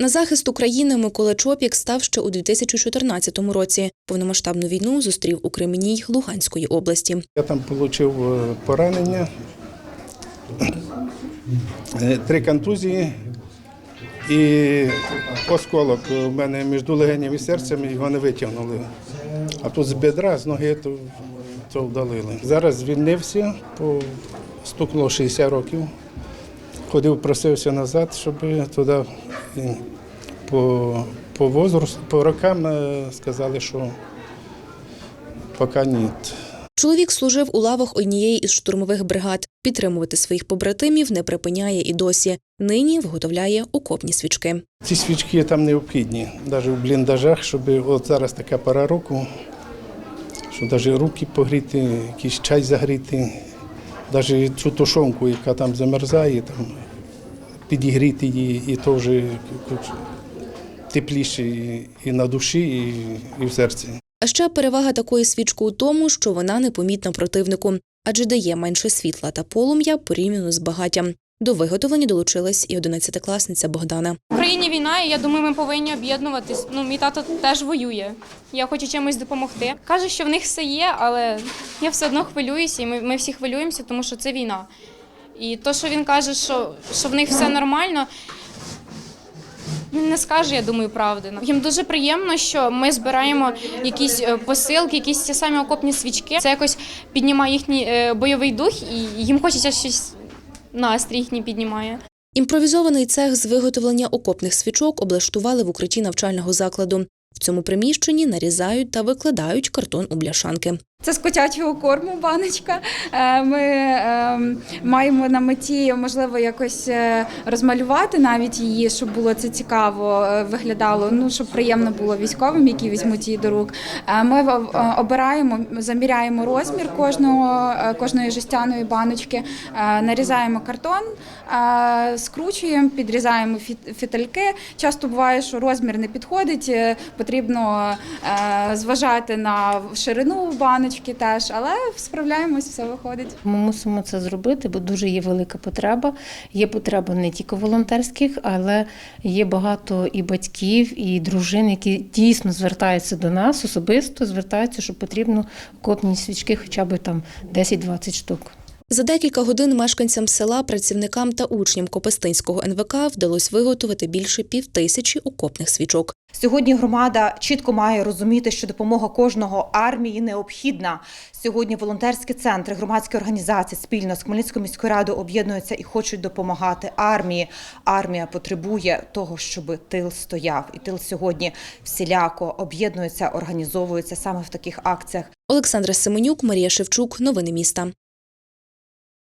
На захист України Микола Чопік став ще у 2014 році. Повномасштабну війну зустрів у Кремінній Луганської області. Я там отримав поранення, е, три контузії і осколок у мене між легенів і серцем його не витягнули. А тут з бедра, з ноги то, то вдалили. Зараз звільнився, стукнуло 60 років. Ходив, просився назад, щоб туди по, по возрасту, по рокам е, сказали, що поки ні. Чоловік служив у лавах однієї із штурмових бригад. Підтримувати своїх побратимів не припиняє і досі. Нині виготовляє окопні свічки. Ці свічки там необхідні, навіть в бліндажах, щоб от зараз така пора року, щоб навіть руки погріти, якийсь чай загріти, навіть цю тушонку, яка там замерзає, там, підігріти її, і то вже тепліше і- на душі, і, і в серці. А ще перевага такої свічки у тому, що вона непомітна противнику, адже дає менше світла та полум'я порівняно з багаттям. До виготовлення долучилась і одинадцятикласниця Богдана. В Україні війна, і я думаю, ми повинні об'єднуватись. Ну, мій тато теж воює. Я хочу чимось допомогти. Каже, що в них все є, але я все одно хвилююся, і ми, ми всі хвилюємося, тому що це війна. І то, що він каже, що, що в них все нормально. Він не скаже, я думаю, правди. Їм дуже приємно, що ми збираємо якісь е, посилки, якісь ті самі окопні свічки. Це якось піднімає їхній е, бойовий дух, і їм хочеться щось настрій їхній піднімає. Імпровізований цех з виготовлення окопних свічок облаштували в укритті навчального закладу. В цьому приміщенні нарізають та викладають картон у бляшанки. Це з котячого корму баночка. Е, Ми е, маємо на меті, можливо, якось е, розмалювати навіть її, щоб було це цікаво е, виглядало. Ну щоб приємно було військовим, які візьмуть її до рук. Ми обираємо, заміряємо розмір кожного кожної жестяної баночки, нарізаємо картон, скручуємо, підрізаємо фіт- фітильки. Часто буває, що розмір не підходить. Потрібно зважати на ширину баночки теж, але справляємось, все виходить. Ми мусимо це зробити, бо дуже є велика потреба. Є потреба не тільки волонтерських, але є багато і батьків, і дружин, які дійсно звертаються до нас, особисто звертаються, що потрібно копні свічки, хоча б там 10-20 штук. За декілька годин мешканцям села, працівникам та учням Копестинського НВК вдалося виготовити більше півтисячі окопних свічок. Сьогодні громада чітко має розуміти, що допомога кожного армії необхідна. Сьогодні волонтерські центри, громадські організації спільно з Хмельницькою міською радою об'єднуються і хочуть допомагати армії. Армія потребує того, щоб тил стояв, і тил сьогодні всіляко об'єднується, організовується саме в таких акціях. Олександра Семенюк, Марія Шевчук. Новини міста.